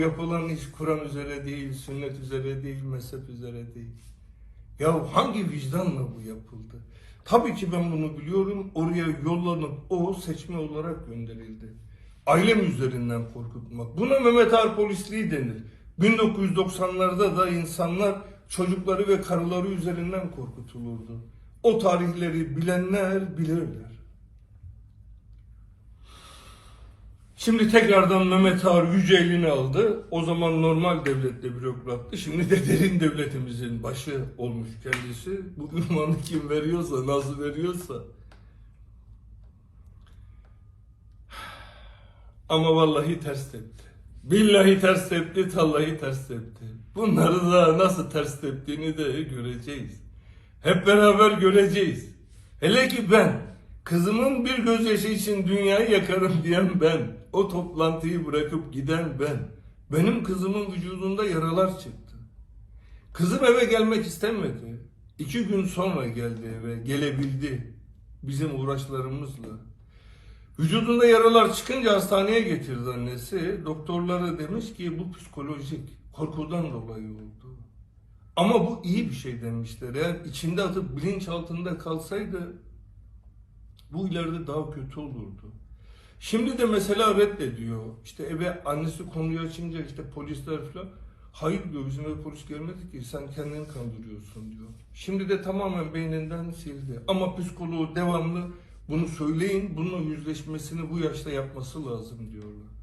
Yapılan iş Kur'an üzere değil, sünnet üzere değil, mezhep üzere değil. Ya hangi vicdanla bu yapıldı? Tabii ki ben bunu biliyorum. Oraya yollanıp o seçme olarak gönderildi. Ailem üzerinden korkutmak. Buna Mehmet Ağar polisliği denir. 1990'larda da insanlar çocukları ve karıları üzerinden korkutulurdu. O tarihleri bilenler bilirler. Şimdi tekrardan Mehmet Ağar yüce elini aldı. O zaman normal devlette bürokrattı. Şimdi de derin devletimizin başı olmuş kendisi. Bu ünvanı kim veriyorsa, nasıl veriyorsa. Ama vallahi ters tepti. Billahi ters tepti, tallahi ters tepti. Bunları da nasıl ters teptiğini de göreceğiz. Hep beraber göreceğiz. Hele ki ben, kızımın bir gözyaşı için dünyayı yakarım diyen ben, o toplantıyı bırakıp giden ben, benim kızımın vücudunda yaralar çıktı. Kızım eve gelmek istemedi. İki gün sonra geldi eve, gelebildi. Bizim uğraşlarımızla. Vücudunda yaralar çıkınca hastaneye getirdi annesi. Doktorları demiş ki bu psikolojik, korkudan dolayı oldu. Ama bu iyi bir şey demişler. Eğer içinde atıp bilinç altında kalsaydı bu ileride daha kötü olurdu. Şimdi de mesela reddediyor. İşte eve annesi konuyu açınca işte polisler falan hayır diyor bizim eve polis gelmedi ki sen kendini kandırıyorsun diyor. Şimdi de tamamen beyninden sildi. Ama psikoloğu devamlı bunu söyleyin, bununla yüzleşmesini bu yaşta yapması lazım diyorlar.